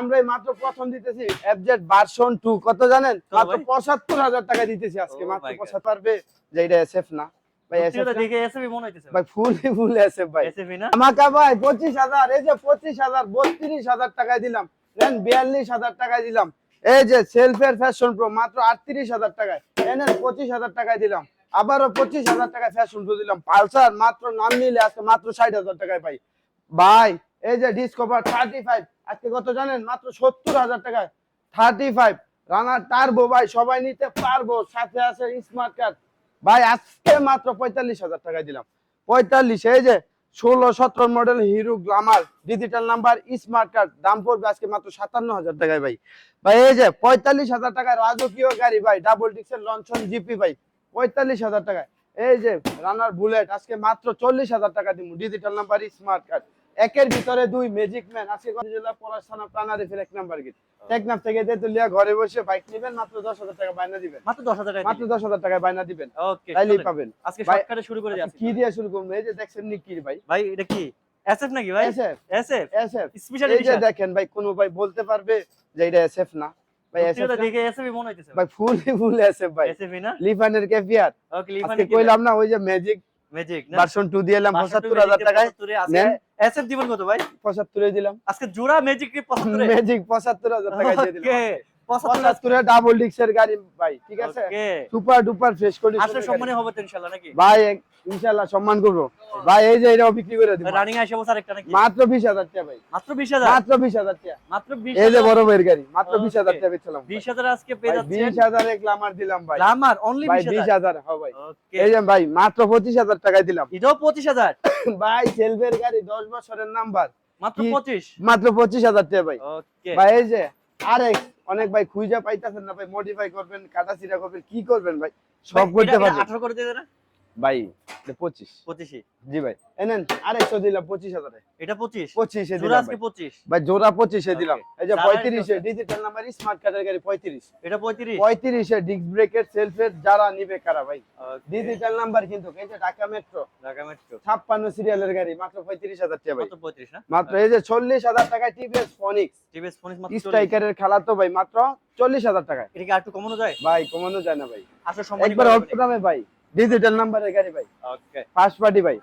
আমরা মাত্র প্রথম দিতেছি এফজেড ভার্সন 2 কত জানেন? মাত্র ভাই? 75000 টাকা দিতেছি আজকে। মাত্র 75 পারবে যে এটা এসএফ না। ভাই এসএফ দেখে এসএফি মনে হইতেছে ভাই ফুল ফুল এসএফ ভাই। এসএফি না? আমাকা ভাই 25000 এই যে 25000 32000 টাকায় দিলাম। দেন 42000 টাকায় দিলাম। এই যে সেলফের ফ্যাশন প্রো মাত্র 38000 টাকায়। এনএন 25000 টাকায় দিলাম। আবারও 25000 টাকায় ফ্যাশন প্রো দিলাম। পালসার মাত্র নাম নিলে আজকে মাত্র 60000 টাকায় পাই ভাই এই যে ডিসকভার 35 আজকে কত জানেন? মাত্র 70000 টাকায়। 35 রানার টার্বো ভাই, সবাই নিতে পারব। সাথে আছে স্মার্ট কার্ড ভাই, আজকে মাত্র 45000 টাকায় দিলাম। 45 এই যে ষোলো সতেরো model Hero glamour digital number smart card দাম পড়বে আজকে মাত্র সাতান্ন হাজার টাকায় ভাই। ভাই, এই যে পঁয়তাল্লিশ হাজার টাকায় রাজকীয় গাড়ি ভাই ডাবল ডিক্সের লঞ্চন জিপি ভাই, পঁয়তাল্লিশ হাজার টাকায়। এই যে রানার বুলেট আজকে মাত্র চল্লিশ হাজার টাকা দিব ডিজিটাল নাম্বার স্মার্ট কার্ড একের ভিতরে দুই ম্যাজিক ম্যান আজকে জেলা পলাশানা প্রাণারিফের এক নাম্বার গিট টেকনাফ থেকে তেতুলিয়া ঘরে বসে বাইক নেবেন মাত্র দশ হাজার টাকা বায়না দিবেন। মাত্র 10000 টাকা মাত্র দশ হাজার টাকা বায়না দিবেন। ওকে তাইলেই পাবেন। আজকে শর্টকাটে শুরু করে যাচ্ছি কি দিয়ে শুরু করব? এই যে দেখছেন নিকির ভাই। ভাই এটা কি? এসএফ নাকি ভাই? এসএফ এসএফ এসএফ স্পেশাল এই যে দেখেন ভাই কোন ভাই বলতে পারবে যে এটা এসএফ না। ভাই এসএফ দেখে এসএফি মনে হইতেছে ভাই। ফুল ফুল এসএফ ভাই। এসএফি না? লিফানের কেফিয়ার ওকে লিফানে আজকে কইলাম না ওই যে ম্যাজিক ম্যাজিক না? ভার্সন 2 দিলাম 75000 টাকায় নেন। এসএফ দিবেন কত ভাই? 75 এ দিলাম। আজকে জোড়া ম্যাজিক কে 75 ম্যাজিক 75000 টাকা দিয়ে দিলাম। ওকে 75 75 এ ডাবল ডিক্সের গাড়ি ভাই ঠিক আছে? সুপার ডুপার ফ্রেশ আসলে কন্ডিশন সম্মানে হবে ইনশাআল্লাহ নাকি? ভাই ইনশাআল্লাহ সম্মান করব। ভাই এই যে এটাও বিক্রি করে দিব। রানিং বছর একটা নাকি? মাত্র 20000 টাকা ভাই। মাত্র 20000 মাত্র 20000 টাকা। মাত্র 20000 এই যে বড় ভাইয়ের গাড়ি মাত্র 20000 টাকা বেচলাম 20000 আজকে পেয়ে ভাই 20000 এক লামার দিলাম ভাই। অনলি ভাই 20000 20000 হ্যাঁ ভাই। এই যে ভাই মাত্র 25000 টাকায় দিলাম। এটাও 25000 ভাই সেলভের গাড়ি 10 বছরের নাম্বার। মাত্র কি? 25 মাত্র 25000 টাকা ভাই। ওকে ভাই এই যে আরেক অনেক ভাই খুঁজে পাইতাছেন না ভাই মডিফাই করবেন কাটাছিড়া করবেন কি করবেন ভাই? সব করতে পারবেন। 18 করে দিয়ে না? ভাই 25 25 জি ভাই এনেন আরেকশো দিলাম 25000 এ এটা 25 25 এ জোড়া দিলাম আজকে ভাই। জোড়া 25 এ দিলাম। এই যে যারা 35 এ একটু- ডিজিটাল নাম্বার স্মার্ট কার্ডের গাড়ি 35 এটা 35 35 এ ডিস্ক ব্রেকের সেলফের যারা নিবে কারা ভাই। ডিজিটাল নাম্বার কিন্তু এই যে ঢাকা মেট্রো ঢাকা মেট্রো 56 সিরিয়ালের গাড়ি মাত্র 35000 টাকা ভাই। কত 35 না? মাত্র এই যে 40000 টাকায় টিভিএস ফনিক্স টিভিএস ফোনিস মাত্র 40 স্ট্রাইকারের খেলা তো ভাই মাত্র 40000 টাকায়। এটা কি আর একটু কমানো যায়? ভাই কমানো যায় না ভাই। আসলে একবার অল্প দামে ভাই ডিজিটাল নাম্বারের গাড়ি ভাই। ওকে ফার্স্ট পার্টি ভাই।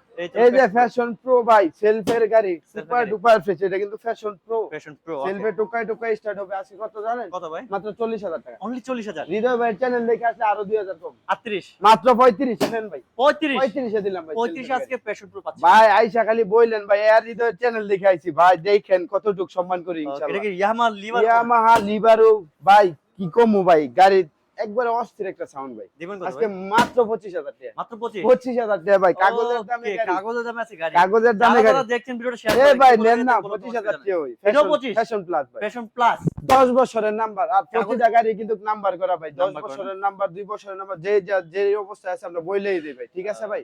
এই যে ফ্যাশন প্রো ভাই সেলফের গাড়ি সুপার ডুপার ফেস এটা কিন্তু ফ্যাশন প্রো ফ্যাশন প্রো সেলফে টুকাই টুকাই স্টার্ট হবে আজকে কত জানেন? কত ভাই? মাত্র 40000 টাকা। অনলি 40000 হৃদয় ভাইয়ের চ্যানেল দেখে আছে আরও 2000 কম। 38 মাত্র 35 নেন ভাই। 35 35 এ দিলাম ভাই 35 আজকে ফ্যাশন প্রো পাচ্ছি। ভাই আইসা খালি বইলেন ভাই আর হৃদয়ের চ্যানেল দেখে আইছি। ভাই দেখেন কতটুক সম্মান করি ইনশাআল্লাহ এটা কি ইয়ামাহা লিভার ইয়ামাহা লিবারো ভাই কি কমু ভাই গাড়ি একবারে অস্থির একটা সাউন্ড ভাই আজকে? মাত্র 25000 টাকা। মাত্র 25 25000 টাকা ভাই কাগজের দামে কাগজের দামে আছে গাড়ি। কাগজের দামে গাড়ি। দেখছেন ভিডিওটা শেয়ার ভাই নেন না 25000 টাকা ওই এটাও 25? ফ্যাশন প্লাস ভাই। ফ্যাশন প্লাস 10 বছরের নাম্বার আর প্রতিটা গাড়ি কিন্তু নাম্বার করা ভাই। দশ বছরের নাম্বার দুই বছরের নাম্বার যে যা- যে অবস্থায় আছে আমরা বইলেই দেই ভাই ঠিক আছে ভাই?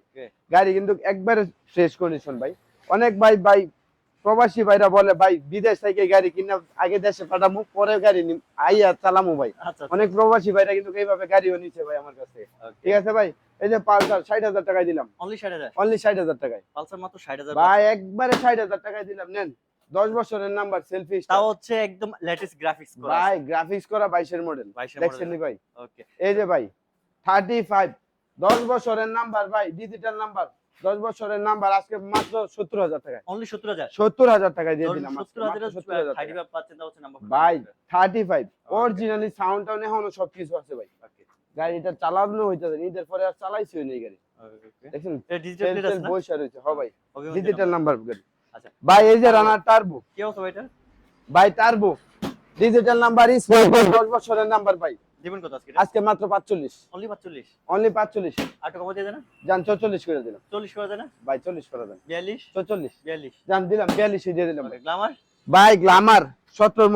গাড়ি কিন্তু একবারে ফ্রেশ কন্ডিশন ভাই। অনেক ভাই ভাই প্রবাসী ভাইরা বলে ভাই বিদেশ থেকে গাড়ি কিনা আগে দেশে পাঠামু পরে গাড়ি আইয়া চালামু ভাই। আচ্ছা অনেক প্রবাসী ভাইরা কিন্তু এইভাবে গাড়িও নিচ্ছে ভাই আমার কাছে। ঠিক আছে ভাই? এই যে পালসার ষাট হাজার টাকায় দিলাম। অনলি 60000 অনলি ষাট হাজার টাকায়। পালসার মাত্র 60000 ভাই একবারে ষাট হাজার টাকায় দিলাম নেন। দশ বছরের নাম্বার সেলফি তাও হচ্ছে একদম লেটেস্ট গ্রাফিক্স করা ভাই গ্রাফিক্স করা বাইশের মডেল 22 দেখছেন ভাই? ওকে এই যে ভাই থার্টি ফাইভ দশ বছরের নাম্বার ভাই ডিজিটাল নাম্বার। দশ বছরের নাম্বার আজকে মাত্র সত্তর হাজার অনলি 70000 সত্তর হাজার? টাকায় দিয়ে দিলাম আজকে, 70000 মাত্র 70,000 টাকায়। 35 পাচ্ছেন তাও হচ্ছে নাম্বার ভাই thirty five originally sound town এখনও সবকিছু আছে ভাই। গাড়িটা চালানো হইতেছে ঈদের পরে আর চালাইছি এই গাড়ি। দেখছেন? ডিজিটাল বৈশা রয়েছে। হ্যাঁ ভাই ডিজিটাল নাম্বার গাড়ি আচ্ছা। ভাই এই যে রানার টার্বো কি অবস্থা ভাই এটা? ভাই টার্বো ডিজিটাল নাম্বার দশ বছরের নাম্বার ভাই। দিবেন কত আজকে? আজকে মাত্র পাঁচচল্লিশ। অনলি 45 অনলি পাঁচচল্লিশ। আর টাকা কমাতে দেন? না যান চৌচল্লিশ করে দিলাম। 40 করে দেন? ভাই চল্লিশ করে দেন। 42 চৌচল্লিশ 42 যান দিলাম বিয়াল্লিশ দিয়ে দিলাম। গ্লামার ভাই glamour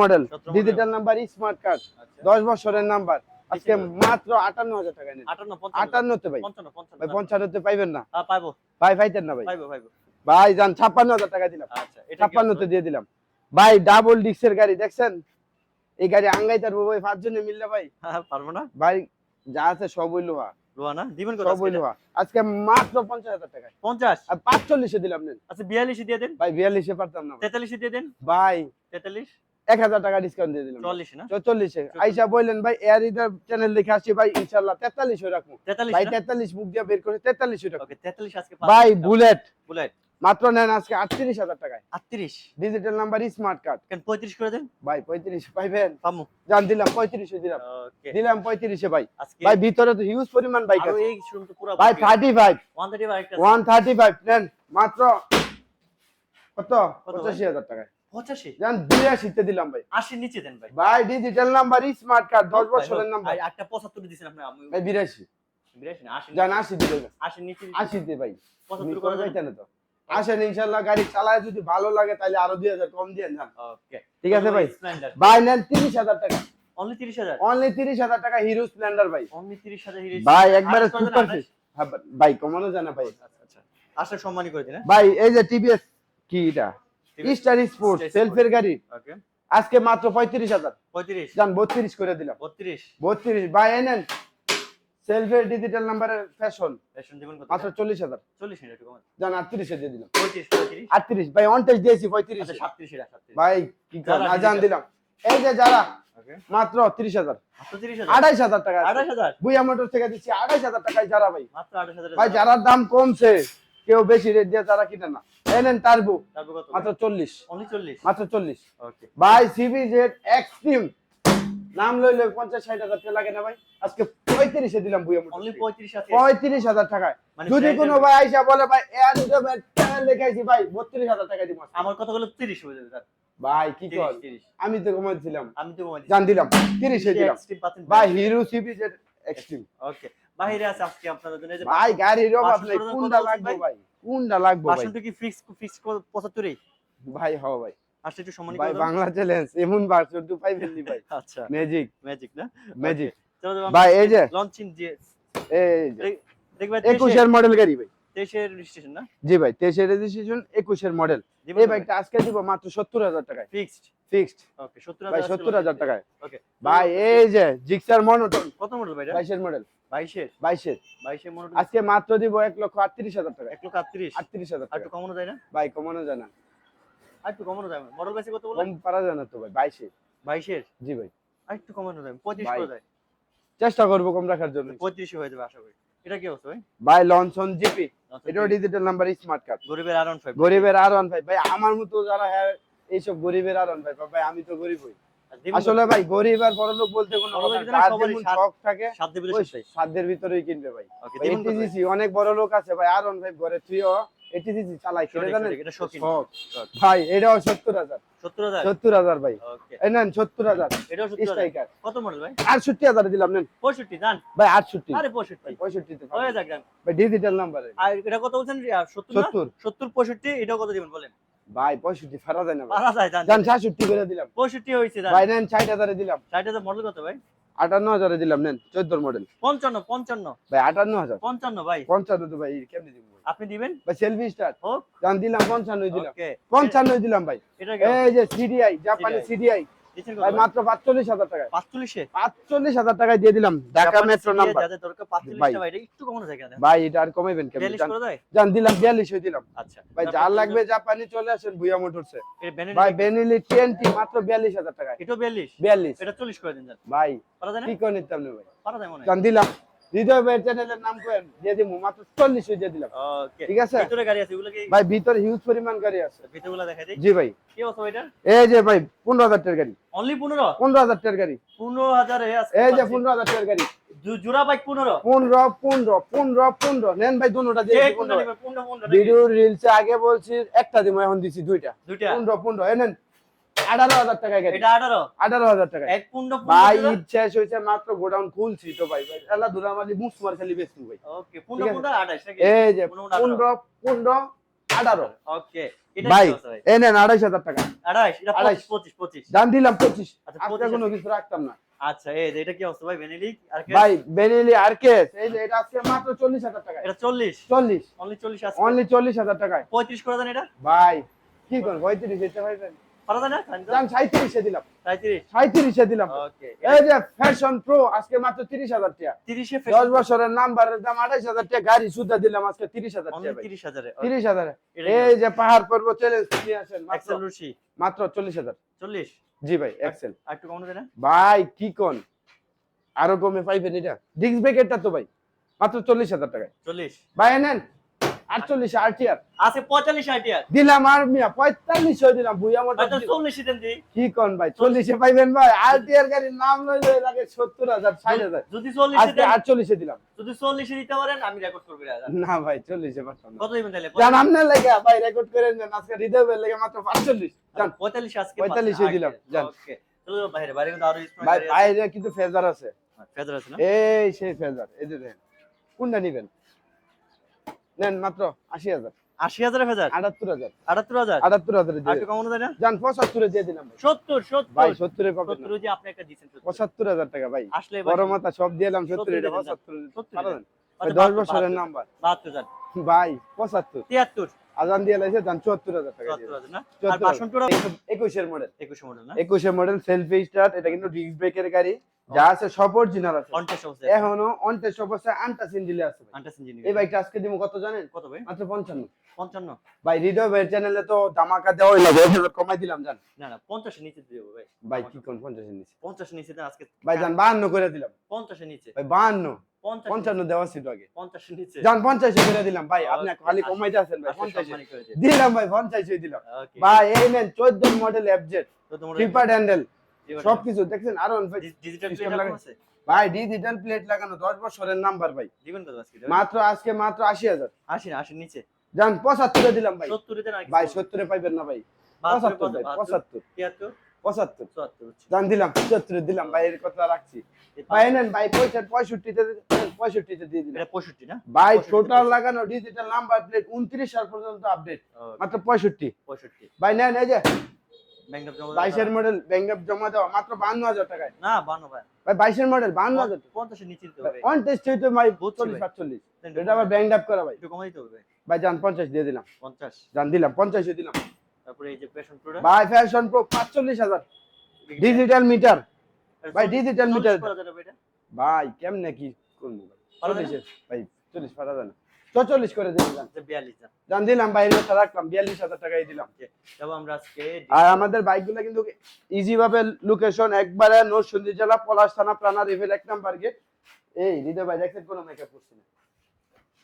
model digital number smart card আচ্ছা। দশ বছরের নাম্বার আজকে মাত্র আটান্ন হাজার টাকা নেন 58 55 আটান্নতে ভাই। 55 ভাই 55 পঞ্চান্নতে পাইবেন না। হ্যাঁ পাইবো। ভাই পাইতেন না ভাই। পাইবো পাইবো। ভাই যান ছাপ্পান্ন হাজার টাকা দিলাম। আচ্ছা কি দিয়ে দিলাম। ভাই ডাবল ডিক্সের গাড়ি দেখছেন? এই গাড়ি আঙ্গাই তার ভাই পাঁচজনে মিললে ভাই। হ্যাঁ পারব না? ভাই যা আছে সবই লোহা। লোয়া না? দিবেন কত সবই? লোহা। আজকে মাত্র পঞ্চাশ হাজার টাকায়। 50 আর পাঁচচল্লিশে দিলাম নেন। আচ্ছা 42 দিয়ে দেন? ভাই বিয়াল্লিশে পারতাম না ভাই। 43 দিয়ে দেন? ভাই 43 এক হাজার টাকা ডিসকাউন্ট দিয়ে দিলাম। চল্লিশ না? চল্লিশে। আইসা বললেন ভাই এয়ার ইদার চ্যানেল দেখে আসছি ভাই ইনশাল্লাহ তেতাল্লিশে রাখব। তেতাল্লিশ ভাই না? তেতাল্লিশ মুখ দিয়ে বের করে তেতাল্লিশে রাখব। ওকে তেতাল্লিশ আজকে ভাই বুলেট বুলেট মাত্র নেন আজকে আটত্রিশ হাজার টাকায়। আটত্রিশ? ডিজিটাল নাম্বার স্মার্ট কার্ড কেন পঁয়ত্রিশ করে দেন? ভাই পঁয়ত্রিশ পাইবেন পামু। জান দিলাম পঁয়ত্রিশে দিলাম। দিলাম পঁয়ত্রিশে ভাই। ভাই ভিতরে তো হিউজ পরিমাণ বাইক আছে। ভাই thirty five one thirty five নেন। মাত্র কত? পঁচাশি হাজার টাকায়। পঁচাশি? জান বিরাশিতে দিলাম ভাই। আশির নিচে দেন ভাই। ভাই ডিজিটাল নাম্বার স্মার্ট কার্ড দশ বছরের হোক। নাম্বার একটা পঁচাত্তর দিচ্ছেন আপনি ভাই বিরাশি। বিরাশি না আশি জান আশি দিলে আশির নিচে আশিতে ভাই। পঁচাত্তর করে যাইতেন তো। আসেন ইনশাল্লাহ গাড়ি চালায় যদি ভালো লাগে তাহলে আরও দুই হাজার কম দিয়ে যান ঠিক আছে ভাই? ভাই নেন তিরিশ হাজার টাকা। অনলি তিরিশ হাজার? অনলি তিরিশ হাজার টাকা হিরো স্প্লেন্ডার ভাই। অনলি তিরিশ হাজার ভাই একবারে আঠাশ করে দেন, সুপার ভাই কমানো জানা ভাই। আচ্ছা সম্মানই করে দিন? ভাই এই যে টিভিএস কি এটা? স্টার স্পোর্ট সেলফের গাড়ি। ওকে আজকে মাত্র পঁয়ত্রিশ হাজার। পঁয়ত্রিশ? যান বত্রিশ করে দিলাম। বত্রিশ? বত্রিশ ভাই এনেন সেলফের ডিজিটাল নাম্বারের ফ্যাশন রেশন দিবেন কত? মাত্র চল্লিশ হাজার। একটু কমান। যান আটত্রিশে দিয়ে দিলাম। পঁয়ত্রিশ পঁয়ত্রিশ? আটত্রিশ। ভাই অনটেজ দিয়েছি পঁয়ত্রিশ আচ্ছা সাতত্রিশ এটা সাতত্রিশ ভাই কি করেন যারা দিলাম। এই যে যারা মাত্র তিরিশ হাজার। মাত্র তিরিশ হাজার? আড়াইশ হাজার টাকা আছে। আঠাশ হাজার? বুইয়া মোটর থেকে দিচ্ছি আড়াইশ হাজার টাকায় যারা ভাই। মাত্র ভাই যারার দাম কমছে কেউ বেশি রেট দিয়ে তারা কিনে না। এনেন টার্বো কত? মাত্র চল্লিশ। অনলি চল্লিশ? মাত্র চল্লিশ। ওকে ভাই সিবি জেড এক্সট্রিম নাম লইলে পঞ্চাশ ষাট হাজার লাগে না ভাই। আজকে পঁয়ত্রিশে দিলাম মোটর। পঁয়ত্রিশ হাজার টাকায়। মানে যদি কোনো ভাই আইসা বলে ভাই দেখাইছি ভাই বত্রিশ হাজার টাকা দিব আমার কথা বলে তিরিশ হয়ে যাবে ভাই কি কর? আমি তো কমাইছিলাম আমি তো জান দিলাম। তিরিশে দিলাম। ভাই Hero C B Z extreme okay বাহিরে আছে আজকে আপনাদের জন্য। ভাই গাড়ির অভাব নেই। কোনটা লাগবে ভাই? কোনটা লাগবে ভাই? বাসনটা কি ফিক্স ফিক্স পঁচাত্তরই? ভাই হও ভাই। আসলে একটু সম্মানিত ভাই বাংলা চ্যালেঞ্জ এমন ভার্সন টু পাইবেন নি ভাই। আচ্ছা। ম্যাজিক ম্যাজিক না? ম্যাজিক ভাই, এই যে। লঞ্চিং যে এই যে, দেখবে একুশের মডেল গাড়ি ভাই। তেইশের রেজিস্ট্রেশন না? জি ভাই তেইশের রেজিস্ট্রেশন একুশের মডেল এই বাইকটা আজকে দিব মাত্র টাকায়। ফিক্সড ফিক্সড ওকে সত্তর ভাই সত্তর হাজার টাকায়। ওকে ভাই এই যে জিক্সার মনোটন কত মডেল ভাই বাইশের মডেল মডেল আজকে মাত্র দিব এক লক্ষ আটত্রিশ হাজার টাকা এক লক্ষ আটত্রিশ। আটত্রিশ হাজার আর টাকা একটু কমানো যায় না? ভাই কমানো যায় না। আর একটু কমানো যায় মডেল বাইশে কত কম পারা যায় না তো ভাই বাইশে বাইশের? জি ভাই। আর একটু কমানো পঁয়ত্রিশ করে যায় চেষ্টা করব কম রাখার জন্য। হয়ে যাবে আশা করি। এটা কি অবস্থা ভাই? ভাই লনসন জিপি এটাও ডিজিটাল নাম্বার স্মার্ট কার্ড গরিবের আরন ফাইভ গরিবের আর ওয়ান ভাই ভাই আমার মতো যারা হ্যাঁ এইসব গরিবের আর ওয়ান ভাই ভাই আমি তো গরিব হই। আসলে ভাই গরিব আর বড় লোক বলতে কোনো শখ থাকে সাধ্যের ভিতরেই কিনবে ভাই। অনেক বড় লোক আছে ভাই আর ওয়ান ভাই ঘরে চালাই জানেন? এটা শৌখিন। ভাই এটাও এই নেন এটাও স্ট্রাইকার। কত মডেল দিলাম নেন। পঁয়ষট্টি জান। ভাই আটষট্টি। আরে পঁয়ষট্টি। ভাই পঁয়ষট্টিতে। হয়ে যাক জান। ভাই ডিজিটাল নাম্বারে আর এটা কত বলছেন? এটাও কত দিবেন বলেন? ভাই পঁয়ষট্টি ফেরা যায় না ভাই। যায় জান। জান সাতষট্টি করে দিলাম। জান। ভাই নেন ষাট হাজারে দিলাম। ষাট হাজার মডেল কত ভাই? আটান্ন হাজারে দিলাম নেন চোদ্দোর মডেল পঞ্চান্ন পঞ্চান্ন। ভাই আটান্ন হাজার। পঞ্চান্ন ভাই। পঞ্চান্ন তো ভাই কেমনি দিব? আপনি দিবেন? ভাই সেলফি স্টার হোক। দিলাম পঞ্চান্ন দিলাম। পঞ্চান্ন দিলাম ভাই। এই যে সিডিআই জাপানি সিডিআই ভাই কত? মাত্র পাঁচচল্লিশ হাজার টাকায়। পাঁচচল্লিশে? পাঁচচল্লিশ হাজার টাকায় দিয়ে দিলাম ঢাকা মেট্রো নাম্বার যাদের দরকার পাঁচচল্লিশটা ভাই। ভাই এটা একটু কমানো যায় ভাই এটা আর কমাইবেন কেমন? বিয়াল্লিশ করে দেয়? জান দিলাম বিয়াল্লিশ দিলাম। আচ্ছা। ভাই যার লাগবে জাপানি চলে আসেন ভুয়া মোটরসে। ভাই বেনিলি টিএনটি মাত্র বিয়াল্লিশ হাজার টাকা এটা বিয়াল্লিশ? বিয়াল্লিশ। এটা চল্লিশ করে দিন ভাই কি করে নিতাম ভাই? দিলাম। হৃদয় ভাইয়ের চ্যানেলের নাম করেন দিয়ে দিব মাত্র চল্লিশ দিয়ে দিলাম। ঠিক আছে? ভিতরে গাড়ি আছে ভাই ভিতরে হিউজ পরিমাণ গাড়ি আছে। ভিতরগুলো দেখাই দিই। জি ভাই। কি অবস্থা এটা এই যে ভাই পনেরো হাজার টাকার গাড়ি। অনলি পনেরো? পনেরো হাজার টাকার গাড়ি। পনেরো হাজারে এই যে পনেরো হাজার টাকার গাড়ি। জোড়া বাইক পনেরো? পনেরো পনেরো পনেরো পনেরো। নেন ভাই দুটা দিয়ে? ভিডিও রিলসে আগে বলছি একটা দিব এখন দিছি দুইটা। দুইটা? পনেরো পনেরো। নেন। আঠারো হাজার টাকায় এটা আঠারো? আঠারো হাজার টাকায় এক পনেরো ভাই শেষ হয়েছে মাত্র গোডাউন খুলছি তো ভাই। ভাই আল্লাহ দুরামালি মুসমার খালি বেচতু ভাই। ওকে পনেরো ঠিক আঠাশ এই যে পনেরো আঠারো। পনেরো পনেরো আঠারো ওকে ভাই কি অবস্থা ভাই? এই নেন আড়াইশ হাজার টাকা। আঠাশ এটা আঠাশ। পঁচিশ পঁচিশ পঁচিশ। দাম দিলাম পঁচিশ। আচ্ছা, কোনো কিছু রাখতাম না। আচ্ছা এই যে এটা কি অবস্থা ভাই বেনেলিক আর ভাই বেনিলি আর কেস। এই যে এটা আজকে মাত্র চল্লিশ হাজার টাকা এটা চল্লিশ? চল্লিশ। অনলি চল্লিশ আছে। অনলি চল্লিশ হাজার টাকায়। পঁয়ত্রিশ করে দেন এটা? ভাই কি পঁয়ত্রিশ দিতে পারবেন পারা যায় না দাম সাঁত্রিশে দিলাম। সাঁত্রিশ সাঁত্রিশে দিলাম। ওকে এই যে ফ্যাশন প্রো আজকে মাত্র টাকা। বছরের নাম্বারের দাম টাকা গাড়ি সুদ্ধা দিলাম আজকে টাকা এই পাহাড় পর্বত চ্যালেঞ্জ নিয়ে আসেন মাত্র জি ভাই এক্সেল একটু কমানো যায় না? ভাই কি কোন? আরও কমে পাইবেন এটা। ডিস্ক ব্রেকেরটা তো ভাই মাত্র চল্লিশ হাজার টাকায়। চল্লিশ। ভাই নেন আটচল্লিশ আরটিআর। আছে পঁয়তাল্লিশ আইটিআর দিলাম আর মিয়া পঁয়তাল্লিশ হয়ে দিলাম বুঝা মোটা হয়তো চল্লিশ দেন দিই কি কোন ভাই চল্লিশে পাইবেন ভাই আরটিআর গাড়ির নাম লইলে লাগে সত্তর হাজার যদি চল্লিশ আজকে দেন আটচল্লিশে দিলাম। যদি চল্লিশে দিতে পারেন আমি রেকর্ড করব। না ভাই চল্লিশে পারতাম কত দিবেন তাহলে? জান আপনার লেগে ভাই রেকর্ড করে নেন আজকে হৃদয় লেগে মাত্র পাঁচচল্লিশ জান। পঁয়তাল্লিশ আজকে 45 এ দিলাম, যান। ওকে চলো বাইরে বাইরে কিন্তু আরও ভাই বাইরে কিন্তু ফেজার আছে। ফেদার আছে না? এই সেই ফেজার এই যে দেখেন। কোনটা নিবেন? নেন মাত্র আশি হাজার। আশি হাজার হাজার? আটাত্তর হাজার। আটাত্তর হাজার? আটাত্তর হাজার দিয়ে কমানো যায় না? যান পঁচাত্তরে দিয়ে দিলাম সত্তর সত্তর। ভাই সত্তরে পাবেন যে আপনি একটা দিচ্ছেন পঁচাত্তর হাজার টাকা ভাই। আসলে বড় মাথা সব দিলাম সত্তর এটা দিয়ে পঁচাত্তর সত্তর দশ বছরের নাম্বার। বাহাত্তর হাজার। ভাই পঁচাত্তর। তিয়াত্তর। আজান দিয়ে লাইছে যান চুয়াত্তর হাজার টাকা একুশের মডেল একুশে মডেল না? একুশে মডেল সেলফি স্টার্ট এটা কিন্তু ডিস্ক ব্রেকের গাড়ি। যা আছে সব অরিজিনাল আছে। এখনও অনটেস্ট অবস্থায় আনটাস ইঞ্জিলে আছে ভাই। এই বাইকটা আজকে দিব কত জানেন? কত ভাই? মাত্র পঞ্চান্ন। পঞ্চান্ন। ভাই হৃদয় ভাইয়ের চ্যানেলে তো ধামাকা দেওয়াই লাগে কমাই দিলাম জান। না না পঞ্চাশের নিচে দিয়ে দেবো ভাই। ভাই কি কোন পঞ্চাশের নিচে? পঞ্চাশের নিচে আজকে ভাই জান বাহান্ন করে দিলাম। পঞ্চাশের নিচে। ভাই বাহান্ন। পঞ্চাশ পঞ্চান্ন দেওয়া ছিল আগে। পঞ্চাশের পঞ্চাশে করে দিলাম ভাই। আপনি খালি কমাইতে আছেন ভাই। পঞ্চাশে। সম্মানী করে দিন। দিলাম ভাই পঞ্চাশে দিলাম। ভাই এই নেন চোদ্দ মডেল এফজেড তো হ্যান্ডেল ডিজিটাল সবকিছু দেখছেন? আরও প্লেট ভাই ডিজিটাল প্লেট লাগানো দশ বছরের নাম্বার ভাই। মাত্র আজকে মাত্র আশি হাজার। আশি না আশির নিচে। জান পঁচাত্তরে দিলাম ভাই। সত্তরে ভাই সত্তরে পাইবেন না ভাই। পঁচাত্তর ভাই পঁচাত্তর। তিয়াত্তর? পঁচাত্তর। চুয়াত্তর দিলাম পঁচাত্তরে দিলাম ভাই এর কথা রাখছি। ভাই নেন ভাই পয়সা পঁয়ষট্টিতে পঁয়ষট্টিতে দিয়ে দিলাম। পঁয়ষট্টি না? ভাই টোটাল লাগানো ডিজিটাল নাম্বার প্লেট উনত্রিশ সাল পর্যন্ত আপডেট মাত্র পঁয়ষট্টি। পঁয়ষট্টি। ভাই নেন এই যে বাইশের মডেল ব্যাংক জমা দেওয়া মাত্র বান্ন হাজার টাকায়। না বান্ন ভাই। ভাই বাইশের মডেল বান্ন হাজার পঞ্চাশের নিচে টেস্ট হইতো ভাই চল্লিশ সাতচল্লিশ। এটা আবার ব্যাংক আপ করা ভাই। একটু কমাই দিতে হবে। ভাই যান পঞ্চাশ দিয়ে দিলাম। পঞ্চাশ। জান দিলাম পঞ্চাশে দিলাম। তারপরে এই যে পেশন প্রোডাক্ট ভাই ফ্যাশন প্রো পাঁচচল্লিশ হাজার। ডিজিটাল মিটার ভাই ডিজিটাল মিটার ভাই কেমনে কি করব ভাই? পারা যায় না? চল্লিশে ভাই চল্লিশ পারা যায় না। চল্লিশ করে দিলাম। জান বিয়াল্লিশ জন জান দিলাম ভাই এর রাখলাম বিয়াল্লিশ হাজার টাকাই দিলাম। তবে আমরা আজকে আর আমাদের বাইকগুলো কিন্তু ইজি ভাবে লোকেশন একবারে নরসিংদী জেলা পলাশ থানা প্রাণা রিভেল এক নাম্বার গেট এই হৃদয় ভাই দেখছেন কোনো মেকআপ করছি না।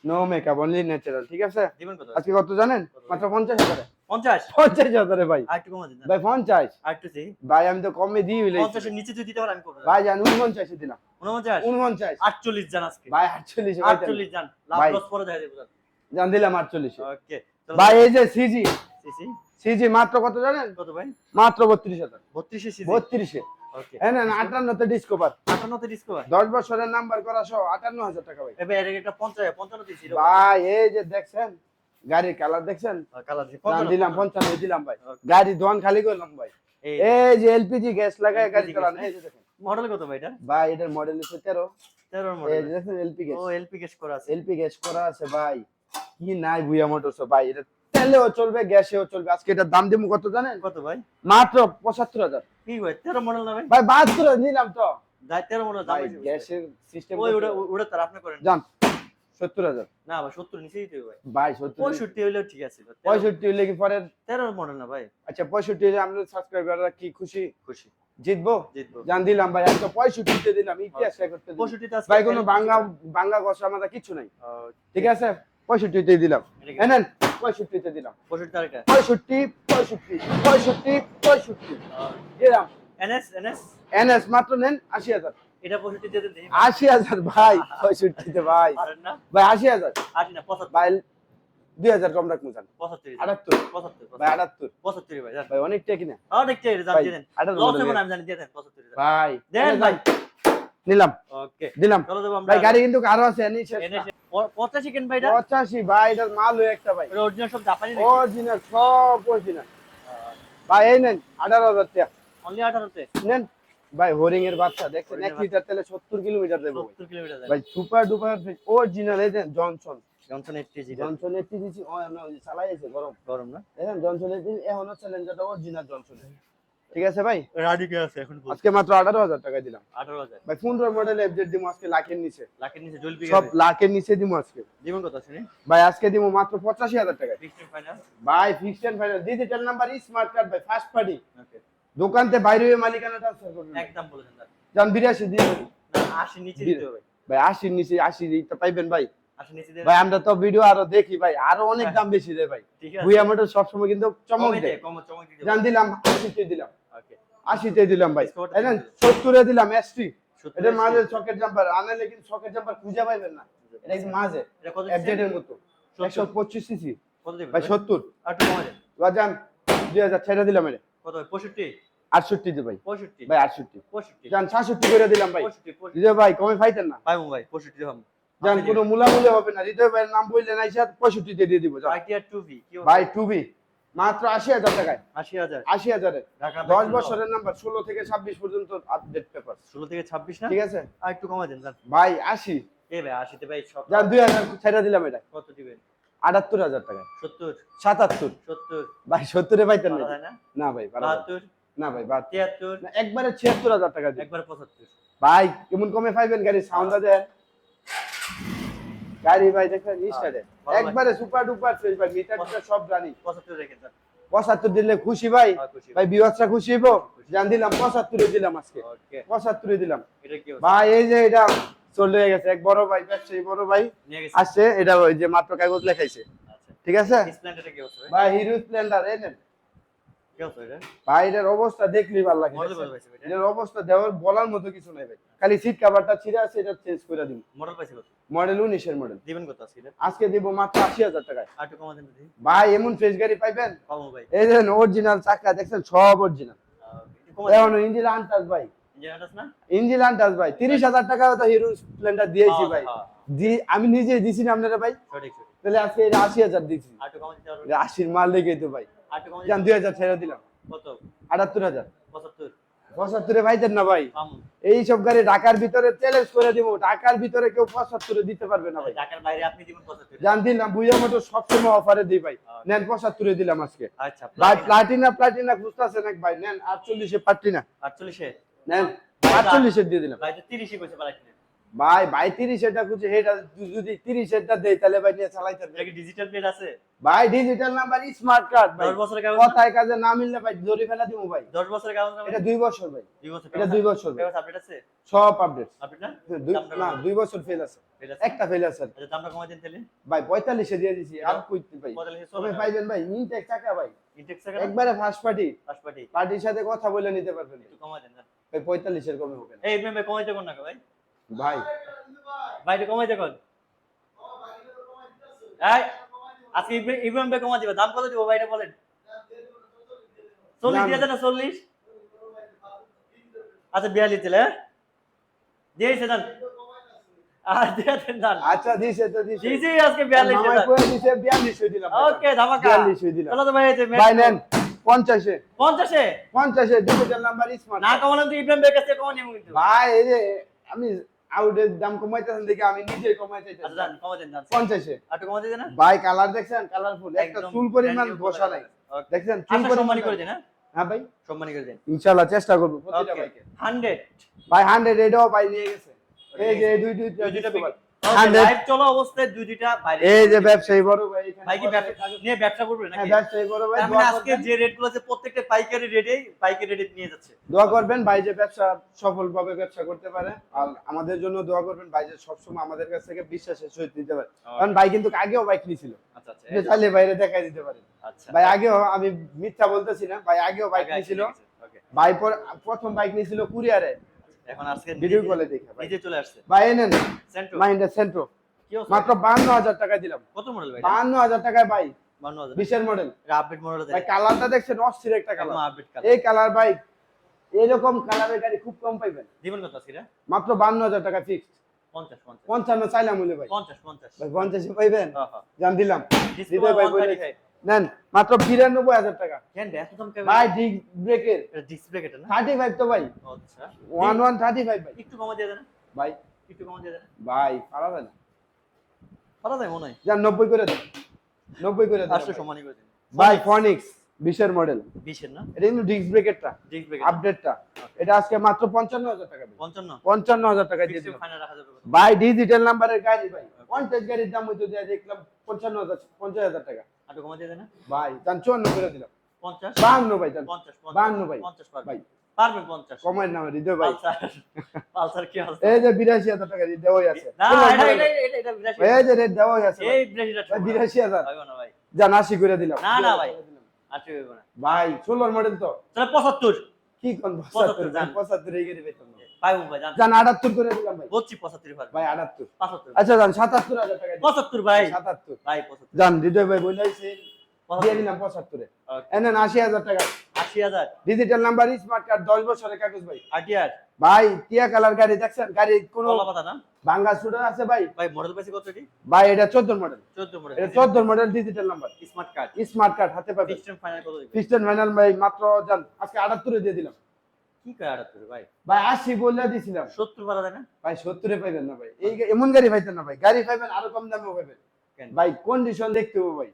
নো মেকআপ অনলি ন্যাচারাল ঠিক আছে? আজকে কত জানেন? মাত্র পঞ্চাশ হাজারে। পঞ্চাশ? পঞ্চাশ হাজারে ভাই। আর একটু কমা দিন। ভাই পঞ্চাশ। আর একটু দিই ভাই আমি তো কমে দিয়ে হইলে পঞ্চাশের নিচে যদি দিতে পারেন আমি ভাই জান উনপঞ্চাশে দিলাম। উনপঞ্চাশ? উনপঞ্চাশ। আটচল্লিশ জন আজকে। ভাই আটচল্লিশ আটচল্লিশ জন। লাভ লস পরে দেখা দেবো জান। দিলাম আটচল্লিশে। ওকে ভাই এই যে সিজি। সিসি সিজি মাত্র কত জানেন? কত ভাই? মাত্র বত্রিশ হাজার। বত্রিশে সিসি বত্রিশে। ওকে হ্যাঁ না আটান্নতে ডিসকভার আটান্নতে ডিসকভার দশ বছরের নাম্বার করা সহ আটান্ন হাজার টাকা ভাই। এবার পঞ্চান্ন ভাই এই যে দেখছেন? গাড়ির কালার দেখছেন? কালার দাম দিলাম পঞ্চান্ন। দিলাম ভাই। গাড়ি দোয়ান খালি করলাম ভাই। এই এই যে এলপিজি গ্যাস লাগায় গাড়ি চালান এই যে দেখেন। মডেল কত ভাই এটা? ভাই এটার মডেল হচ্ছে তেরো। তেরোর এই মডেল যে দেখেন এলপি গ্যাস ও এলপি গ্যাস করা আছে। এলপি গ্যাস করা আছে ভাই। কি নাই বুয়া মোটরস ভাই এটা তেলেও চলবে গ্যাসেও চলবে। আজকে এটার দাম দিব কত জানেন? কত ভাই? মাত্র পঁচাত্তর হাজার। কি ভাই তেরো মডেল না ভাই? ভাই বাহাত্তর নিলাম তো। যাই তেরো মডেল দাম। গ্যাসের সিস্টেম ওই ওটা ওটা তার আপনি করেন। জান। সত্তর হাজার। না ভাই সত্তর নিচে দিতে ভাই। ভাই সত্তর পঁয়ষট্টি হইলেও ঠিক আছে পঁয়ষট্টি হইলে কি পরে তেরো মডেল না ভাই। আচ্ছা পঁয়ষট্টি হলে আমাদের সাবস্ক্রাইবাররা কি খুশি? খুশি। জিতবো? জিতবো। জান দিলাম ভাই আজকে পঁয়ষট্টিতে দিলাম ইতিহাস করতে। পঁয়ষট্টিতে ভাই কোনো বাঙ্গা বাঙ্গা গসা মাথা কিছু নাই। ঠিক আছে? পঁয়ষট্টিতে দিলাম? এনেন পঁয়ষট্টিতে দিলাম। পঁয়ষট্টি তারিখে? পঁয়ষট্টি পঁয়ষট্টি পঁয়ষট্টি পঁয়ষট্টি। দিলাম। NS NS? এনএস মাত্র নেন আশি হাজার। এটা পঁয়ষট্টি দিয়ে দিন আশি হাজার ভাই ভাই। ভাই আশি হাজার? আশি না পঁচাত্তর। ভাই দুই হাজার কম রাখব জান পঁচাত্তর। আটাত্তর। পঁচাত্তর ভাই আটাত্তর। পঁচাত্তর ভাই ভাই অনেকটা কিনা? হ্যাঁ জান দেন। লস হবে না আমি জানি দেন পঁচাত্তর ভাই দেন ভাই নিলাম। ওকে। দিলাম। চলো দেবো আমরা। ভাই গাড়ি কিন্তু আরও আছে এনি পঁচাশি কেন ভাই এটা? পঁচাশি ভাই এটার মাল হয়ে একটা ভাই। অরিজিনাল সব জাপানি অরিজিনাল সব অরিজিনাল ভাই এই নেন আঠারো হাজার টাকা। অনলি আঠারোতে? নেন। ভাই হরিং এর বাচ্চা দেখছেন? এক লিটার তেলে সত্তর কিলোমিটার দেবো ভাই। সত্তর কিলোমিটার ভাই সুপার ডুপার অরিজিনাল এই Johnson Johnson eighty G Johnson চালাই আছে গরম। গরম না? দেখেন জনসন এর এখনও চ্যালেঞ্জারটা অরিজিনাল জনসন ঠিক আছে ভাই? রাডিকে আছে এখন আজকে মাত্র আঠারো হাজার টাকা দিলাম। আঠারো হাজার। ভাই পনেরো মডেল এফজেড দিব আজকে লাখের নিচে। লাখের নিচে জলপি সব লাখের নিচে দিব আজকে। জীবন কত আছে ভাই আজকে দিব মাত্র পঁচাশি হাজার টাকায়। ফিক্সড ফাইনাল ভাই fixed final digital number smart card ভাই ফার্স্ট পার্টি ওকে দোকানতে বাইরে হয়ে মালিকানা ট্রান্সফার করবেন। একদম বলেছেন স্যার যান বিরাশি দিয়ে দেবেন। না আশি নিচে দিতে হবে। ভাই আশির নিচে আশি দিতে পাইবেন ভাই। ভাই আমরা তো ভিডিও আরও দেখি ভাই আরও অনেক দাম বেশি দেয় ভাই। ভুইয়া মোটর সবসময় কিন্তু চমক দেয়। জান দিলাম আশিতে দিলাম। ওকে। আশিতে দিলাম ভাই। Discount এই নেন, দিয়ে দিলাম। সত্তরে দিলাম এসটি আশি। মাঝে সকেট জাম্পার আনালে কিন্তু সকেট জাম্পার খুঁজে পাইবেন না। এটা কিন্তু মাঝে এটা কত এফজেড এর মতো। একশো পঁচিশ সিসি ভাই সত্তর। একটু কমে দেন। এবার দুই হাজার ছেড়ে দিলাম এটা। কত ভাই? পঁয়ষট্টি? আটষট্টি ভাই। পঁয়ষট্টি। ভাই আটষট্টি। পঁয়ষট্টি। যান সাতষট্টি করে দিলাম ভাই। পঁয়ষট্টি পঁয়ষট্টি। হৃদয় ভাই কমে ফাইতেন না। পাইবো ভাই পঁয়ষট্টি হবে যান কোনো মূলামূলি হবে না। হৃদয় ভাইয়ের নাম বললে নাই স্যার পঁয়ষট্টিতে দিয়ে দিব যান। আইটিআর টু ভি কি ভাই টুবি মাত্র আশি হাজার টাকায়। আশি হাজার। আশি হাজারে। দশ বছরের নাম্বার ষোলো থেকে ছাব্বিশ পর্যন্ত আপডেট পেপার ষোলো থেকে ছাব্বিশ না? ঠিক আছে? আর একটু কমে দেন ভাই আশি। এ ভাই আশিতে ভাই সব যান দুই হাজার ছেড়ে দিলাম এটা। কত দিবেন? আটাত্তর হাজার টাকায় সত্তর। সাতাত্তর। সত্তর। ভাই সত্তরে পাইতেন না? ভাই। বাহাত্তর। না ভাই তিয়াত্তর। একবারে ছিয়াত্তর হাজার টাকা একবার পঁচাত্তর। ভাই কেমন কমে পাইবেন গাড়ি দেন। গাড়ি ভাই দেখেন স্টারে একবারে সুপার ডুপার ফ্রেশ ভাই সব জানি। দিলে খুশি ভাই? ভাই বিবাসটা খুশি হইব? জান দিলাম পঁচাত্তরে দিলাম আজকে। ওকে। পঁচাত্তরে দিলাম। এটা কি ভাই এই যে এটা চলে গেছে। এক বড় ভাই ব্যবসায়ী বড় ভাই আসছে এটা ওই যে মাত্র কাগজ লেখাইছে। আচ্ছা। ঠিক আছে? ভাই? হিরো স্প্লেন্ডার এই নেন। ভাই এটার অবস্থা দেখলেই ভালো লাগে। এটার অবস্থা দেওয়ার বলার মতো কিছু নাই ভাই। খালি সিট কভারটা ছিঁড়ে আছে এটা চেঞ্জ করে দিন। মডেল পাইছে মডেল উনিশের মডেল দিবেন কত আজকে দিব মাত্র আশি হাজার টাকায়। ভাই এমন ফ্রেশ গাড়ি পাইবেন? ভাই। এই অরিজিনাল চাকা দেখছেন? সব অরিজিনাল আহ, একটু এখন ইঞ্জিন আনটাস ভাই। ইঞ্জিন আনটাস ভাই। তিরিশ হাজার টাকা তো হিরো স্প্লেন্ডার দিয়েছি হ্যাঁ, ভাই। হ্যাঁ, আমি নিজে দিছি না আপনারা ভাই। তাহলে আজকে আশি হাজার এটা আশির মাল লেগে তো ভাই। দুই হাজার ছেড়ে দিলাম। আটাত্তর হাজার। পঁচাত্তর। পাইতেন না ভাই। এই সব গাড়ি ঢাকার ভিতরে চ্যালেঞ্জ করে দিব। ঢাকার ভিতরে কেউ পঁচাত্তরে দিতে পারবে না ভাই। ঢাকার বাইরে আপনি দিবেন পঁচাত্তর। জান দিলাম বুঝা মতো সবসময় অফারে দিই ভাই। নেন পঁচাত্তরে দিলাম আজকে। আচ্ছা প্লাটিনা প্লাটিনা খুঁজতেছেন এক ভাই? নেন আটচল্লিশে প্লাটিনা আটচল্লিশে? নেন। দিয়ে দিলাম। ভাই তো তিরিশই কইছে পালাইছেন ভাই ভাই তিরিশ এটা খুঁজে যদি তিরিশ এটা দেয় তাহলে ভাই নিয়ে চালাইতে ডিজিটাল প্লেট আছে? ভাই ডিজিটাল নাম্বার স্মার্ট কার্ড ভাই। দশ বছরের কাগজ কথায় কাজে না মিললে ভাই জরি ফেলা দিব ভাই। দশ বছরের কাগজ না? এটা দুই বছর ভাই। দুই বছর এটা দুই বছর ভাই। কাগজ আপডেট আছে? সব আপডেট আপডেট না? দুই না কত? বছর ফেল আছে। একটা ফেল আছে আচ্ছা দামটা কমাই দেন তাহলে। ভাই পঁয়তাল্লিশে দিয়ে দিছি। আর কইতে ভাই পাইবেন ভাই? ইনটেক টাকা ভাই। ইনটেক্স টাকা একবারে ফার্স্ট পার্টি ফার্স্ট পার্টি পার্টির সাথে কথা বলে নিতে পারবেন। একটু কমাই দেন না। ভাই পঁয়তাল্লিশের কমে হবে না। এই ইব্রাহিম ভাই কমাইতে কোন না ভাই? ভাই। ভাই কমাইতে কোন এই আজকে ইব্রাহিম ভাই কমাই দিবে। দাম কত দিব ভাই এটা বলেন। চল্লিশ দিয়ে না চল্লিশ? আচ্ছা বিয়াল্লিশ দিলে হ্যাঁ? দিয়েছে দেন আচ্ছা দিছে তো দিছে। আজকে বিয়াল্লিশ মামাই দেন কয়ে দিছে 42 হয়ে দিলাম। ওকে ধামাকা। 42 দিলাম। চলো তো ভাই এই যে ভাই নেন। 50 এ পঞ্চাশে 50 এ ডিজিটাল নাম্বার স্মার্ট না কমালাম তো ইব্রাহিম ভাইয়ের কাছে কমানি কিন্তু। ভাই এই যে আমি আউটের দাম কমাইতেছেন দেখে আমি নিজে আচ্ছা কমাই দেন দেন 50 এ আর কমাই দেন না ভাই কালার দেখছেন? কালারফুল একটা চুল পরিমাণ বসা নাই। দেখছেন? চুল আচ্ছা পরিমাণ করে দেন হ্যাঁ? হ্যাঁ ভাই? সম্মানী করে দেন। ইনশাআল্লাহ চেষ্টা করব প্রতিটা বাইকে 100 ভাই 100 এটাও ভাই নিয়ে গেছে। এই যে দুই দুই দুইটা ভাই। ওকে 100 লাইভ চলা অবস্থায় দুই দুইটা এই যে ব্যবসায়ী বড় ভাই ভাই কি নিয়ে ব্যবসা করবে নাকি? ব্যবসায়ী বড় ভাই তার আজকে যে রেট আছে প্রত্যেকটা পাইকারি রেটে পাইকারি রেটে নিয়ে যাচ্ছে। দোয়া করবেন ভাই যে ব্যবসা সফলভাবে ব্যবসা করতে পারে। আর আমাদের জন্য দোয়া করবেন ভাই যে সবসময় আমাদের কাছ থেকে বিশ্বাসের সহিত নিতে পারে। কারণ ভাই কিন্তু আগেও বাইক নিয়েছিল আচ্ছা আচ্ছা যে বাইরে দেখাই দিতে পারে। আচ্ছা। ভাই আগেও আমি মিথ্যা বলতেছি না ভাই আগেও বাইক নিয়েছিল ভাই পর প্রথম বাইক নিয়েছিল কুরিয়ারে। এখন আজকে ভিডিও কলে দেখে ভাই। নিজে চলে আসছে। ভাই এনেন সেন্ট্রো মাইন্ডের সেন্ট্রো মাত্র বান্ন হাজার টাকা দিলাম। কত মডেল ভাই বান্ন হাজার টাকায় ভাই। 52000 বিশের মডেল আপডেট মডেল ভাই কালারটা দেখছেন অস্থির একটা কালার আপডেট কালার এই কালার বাইক এরকম কালারের গাড়ি খুব কম পাইবেন। দিবেন কত আজকে? মাত্র বান্ন হাজার টাকা ফিক্সড 50 50 পঞ্চান্ন চাইলাম বলে ভাই। 50 50 ভাই পঞ্চাশে পাইবেন? হ্যাঁ হ্যাঁ। জান দিলাম। ডিসপ্লে ভাই বলে 135 নেন মাত্র বিরানব্বই হাজার টাকা। ভাই ডিগ ব্রেকের কেটে না? থার্টি ফাইভ তো ভাই। আচ্ছা। ওয়ান ওয়ান থার্টি ফাইভ ভাই। একটু কমা দিয়ে দেন। ভাই। একটু কমা দিয়ে দেন। ভাই পারাবে না। পারা যায় মনে হয়। যান নব্বই করে দেন। নব্বই করে দেন। আসলে সম্মানই করে দিন। ভাই ফনিক্স বিশের মডেল 20 এর না? এটা কিন্তু ডিস্ক ব্রেকেরটা ডিসপ্লে আপডেটটা এটা আজকে মাত্র পঞ্চান্ন হাজার টাকা। 55 পঞ্চান্ন? হাজার টাকা দিয়ে? ভাই ডিজিটাল নাম্বারের গাড়ি ভাই। পঞ্চাশ গাড়ির দাম দিয়ে দেখলাম পঞ্চান্ন হাজার পঞ্চাশ হাজার টাকা। দেন ভাই করে দিলাম। পারবেন। নামে হৃদয় পালসার কি এই যে টাকা দেওয়াই আছে। না ষোলো এটা এটা এটা এটা এই যে রেট দেওয়াই আছে এই ভাই, হবে না করে দিলাম। না, না ভাই। মডেল তো। তাহলে পঁচাত্তর। কি কোন পঁচাত্তর, পঁচাত্তর। পঁচাত্তর এই। পাইবো ভাই জান। যান আটাত্তর করে দিলাম ভাই। বলছি ভাই। পঁচাত্তর। আচ্ছা সাতাত্তর হাজার টাকা দিন। পঁচাত্তর ভাই। সাতাত্তর। ভাই হৃদয় ভাই দিয়ে দিলাম. এনেন টাকা। ডিজিটাল নাম্বার স্মার্ট কার্ড দশ বছরের কাগজ ভাই। ভাই টিয়া কালার গাড়ি দেখছেন? গাড়ি কোনো পাতা না? ভাঙ্গা আছে ভাই। ভাই মডেল পাইছে কত এটি? ভাই এটা চোদ্দ মডেল চোদ্দ মডেল এটা চোদ্দ model digital number smart card smart card হাতে পাবে ফাইনাল কত ভাই মাত্র যান আজকে আটাত্তরে দিয়ে দিলাম। কি আটাত্তর ভাই? ভাই আশি বললে দিছিলাম। সত্তর পারা যায় না? ভাই সত্তরে পাইবেন না ভাই। এই এমন গাড়ি পাইতেন না ভাই। গাড়ি পাইবেন আরও কম দামেও পাইবেন ভাই কন্ডিশন দেখতে হবে ভাই।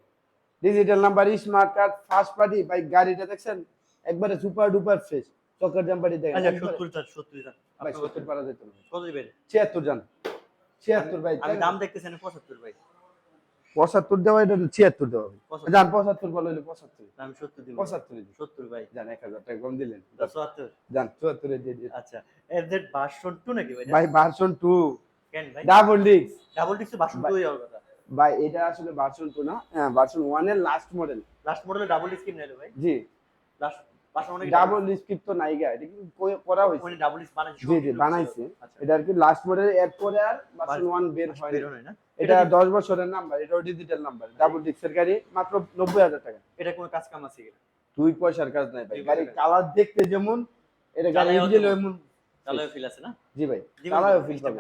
Digital number smart card first party ভাই গাড়িটা দেখছেন? একবারে সুপার ডুপার ফ্রেশ চক্কর জাম্পারি দেখেন। আচ্ছা একবারে- সত্তর চার সত্তর চার ভাই সত্তর পারা যেত কত দিবেন? ছিয়াত্তর জান ছিয়াত্তর ভাই আমি দাম দেখতেছি না পঁচাত্তর ভাই। পঁচাত্তর দেওয়া এটা ছিয়াত্তর দেওয়া। যান পঁচাত্তর। বলো হইলে পঁচাত্তর। আমি সত্তর দিব। পঁচাত্তর সত্তর ভাই। যান এক হাজার টাকা কম দিলেন। চুয়াত্তর। যান চুয়াত্তরে দিয়ে দিয়ে আচ্ছা এর ভার্সন টু নাকি ভাই? ভাই ভার্সন টু কেন ভাই? ডাবল ডিস্ক ডাবল ডিক্স ভার্সন টু কথা। ভাই এটা আসলে ভার্সন টু না হ্যাঁ ভার্সন ওয়ানের লাস্ট মডেল লাস্ট মডেলে ডাবল ডিক্স কিনে নিলো ভাই? জি। লাস্ট ডাবল স্ক্রিপ্ট তো নাইগা এটা কিন্তু করা হয়েছে। মানে ডাবল বানাইছে জি জি বানাইছে। আচ্ছা। এটা আর কি লাস্ট মডেল এর পরে আর ভার্সন ওয়ান বের হয় না। এটা দশ বছরের নাম্বার এটাও ডিজিটাল নাম্বার ডাবল ডিস্কের গাড়ি মাত্র নব্বই হাজার টাকা। এটা কোনো কাজ কাম আছে কিনা দুই পয়সার কাজ নাই ভাই। গাড়ি কালার দেখতে যেমন এটা গাড়ি ইঞ্জিন এমন। তাহলে ফিল আছে না? জি ভাই তো, ফিল পাবে?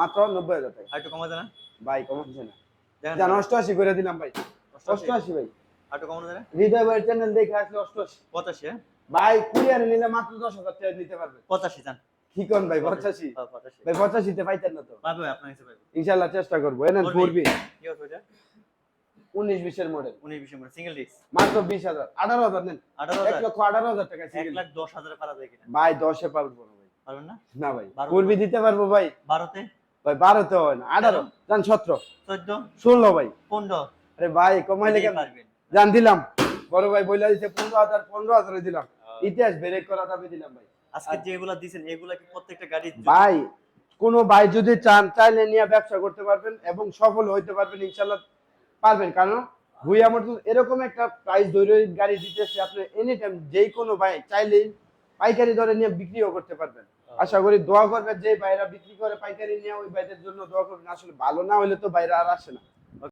মাত্র নব্বই হাজার টাকা। আর একটু কমানো যায় না? ভাই কমাচ্ছে না। জান অষ্টআশি করে দিলাম ভাই। অষ্টআশি? অষ্টআশি ভাই। একটু হৃদয় ভাই চ্যানেল দেখে আসলে অষ্টআশি। পঁচাশি হ্যাঁ? ভাই কুরিয়ারে নিলে মাত্র দশ হাজার টাকা নিতে পারবে। পঁচাশি যান কি কোন ভাই পঁচাশি? হ্যাঁ, ভাই পঁচাশিতে পাইতেন না তো? পাবে আপনার ইনশাল্লাহ চেষ্টা করব। এটা? উনিশ বিশের মডেল। উনিশ বিশ মানে সিঙ্গেল ডিস্ক মাত্র বিশ হাজার। আঠারো হাজার নেন। আঠারো এক লক্ষ আঠারো হাজার টাকা এক লাখ দশ হাজারে পারা যায় কিনা? ভাই দশে পারব না ভাই। পারবেন না? না ভাই করবি দিতে পারব ভাই। বারোতে? ভাই বারোতে হয় না। আঠারো। যান সতেরো। চোদ্দ? ষোলো ভাই। পনেরো? আরে ভাই কমাইলে কেন? পারবেন। জান দিলাম। বড় ভাই বইলা দিতে পনেরো হাজার পনেরো হাজারে দিলাম। ইতিহাস ব্রেক করা দামে দিলাম ভাই। আজকে যেগুলা দিছেন এগুলা কি প্রত্যেকটা গাড়ি ভাই কোনো ভাই যদি চান চাইলে নিয়ে ব্যবসা করতে পারবেন এবং সফল হইতে পারবেন ইনশাল্লাহ পারবেন। কারণ ভুইয়া মোটর এরকম একটা প্রাইস ধরে গাড়ি দিতেছে আপনি এনি টাইম যেই কোনো ভাই চাইলেই পাইকারি দরে নিয়ে বিক্রিও করতে পারবেন। আশা করি দোয়া করবেন যে ভাইরা বিক্রি করে পাইকারি নিয়ে ওই ভাইদের জন্য দোয়া করবেন। আসলে ভালো না হলে তো ভাইরা আর আসে না।